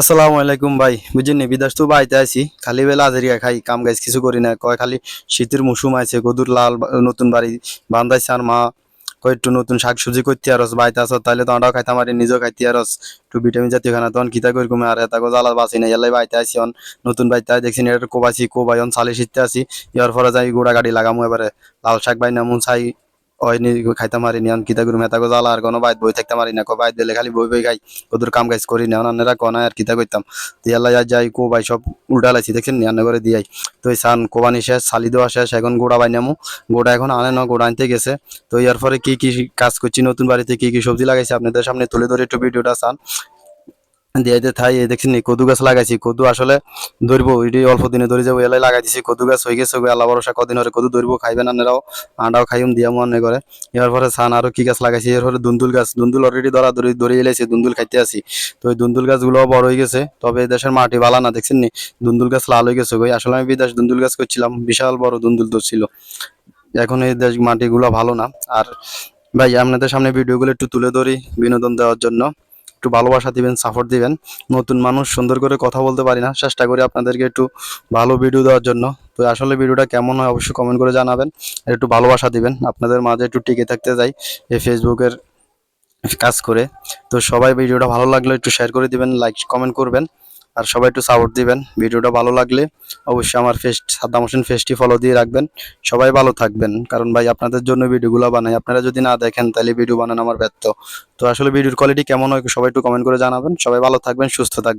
আসসালামু আলাইকুম ভাই। বুঝিনি বিদেশ তো বাড়িতে আছি খালি বেলা হাজারিয়া খাই, কাম গাছ কিছু করি না। কয় খালি শীতের মৌসুম আছে গদুর লাল নতুন বাড়ি বান্ধাইছে আর মা কয় একটু নতুন শাক সবজি করতে আরস বাড়িতে আসো তাহলে তো আমরাও খাইতে পারি নিজেও খাইতে আরস। একটু ভিটামিন জাতীয় খানা তখন কিতা করি কমে আর এত জ্বালা বাসি না এলাই বাড়িতে আসি অন। নতুন বাড়িতে দেখছি এটা কোবাইছি, কোবাই অন সালে শীতে আসি ইয়ার পরে যাই গোড়া গাড়ি লাগামু এবারে। লাল শাক বাই নামু চাই ওই নি খাইতে মারি নি কিতা করি মেতা গো আর কোনো বাইত বই থাকতে মারি না, কো বাইত দিলে খালি বই বই খাই কদুর কাম কাজ করি না অনারা কোনা আর কিতা করতাম দিয়াল্লা যা যাই, কো ভাই সব উল্টা লাইছি দেখছেন নিয়ান্ন করে দিয়াই। তো এই সান কোবানি শেষ সালি দেওয়া শেষ, এখন গোড়া বাইনামু গোড়া এখন আনে না, গোড়া আনতে গেছে। তো ইয়ার পরে কি কি কাজ করছি, নতুন বাড়িতে কি কি সবজি লাগাইছি, আপনাদের সামনে তুলে ধরে একটু ভিডিওটা চান। দিয়াইতে থাই, এই দেখছেন নি, কদু গাছ লাগাইছি। কদু আসলে ধরবো এটি অল্প দিনে ধরে যাব, এলাই লাগাই দিছি। কদু গাছ হয়ে গেছে আল্লাহ ভরসা, কদিন হরে কদু ধরবো খাইবেন আপনারাও আন্ডাও খাইম, দিয়া মনে করে এর পরে সান আরও কি গাছ লাগাইছি, এর পরে দুন্দুল গাছ। দুন্দুল অলরেডি ধরা ধরে ধরে এলাইছে, দুন্দুল খাইতে আসি। তো ওই দুন্দুল গাছগুলো বড় হয়ে গেছে, তবে দেশের মাটি ভালো না, দেখছেন নি? দুন্দুল গাছ লাল হয়ে গেছে ওই আসলে আমি বিদেশ দুন্দুল গাছ করছিলাম, বিশাল বড় দুন্দুল তো ছিল। এখন এই দেশ মাটিগুলো ভালো না। আর ভাই, আপনাদের সামনে ভিডিওগুলো একটু তুলে ধরি বিনোদন দেওয়ার জন্য। একটু ভালোবাসা দিবেন সাপোর্ট দিবেন। নতুন মানুষ সুন্দর করে কথা বলতে পারি না। চেষ্টা করি আপনাদেরকে একটু ভালো ভিডিও দেওয়ার জন্য। তো আসলে ভিডিওটা কেমন হয় অবশ্যই কমেন্ট করে জানাবেন। একটু ভালোবাসা দিবেন। আপনাদের মাঝে একটু টিকে থাকতে যাই এই ফেসবুকের কাজ করে। তো সবাই ভিডিওটা ভালো লাগলে একটু শেয়ার করে দিবেন লাইক কমেন্ট করবেন। আর সবাই একটু সাপোর্ট দিবেন। ভিডিওটা ভালো লাগলে অবশ্যই আমার ফেস্ট সাদ্দাম হোসেন ফেস্টি ফলো দিয়ে রাখবেন। সবাই ভালো থাকবেন। কারণ ভাই, আপনাদের জন্য ভিডিওগুলো বানাই। আপনারা যদি না দেখেন, তাহলে ভিডিও বানানো আমার ব্যর্থ। তো আসলে ভিডিওর কোয়ালিটি কেমন হয়, সবাই একটু কমেন্ট করে জানাবেন। সবাই ভালো থাকবেন, সুস্থ থাকবেন।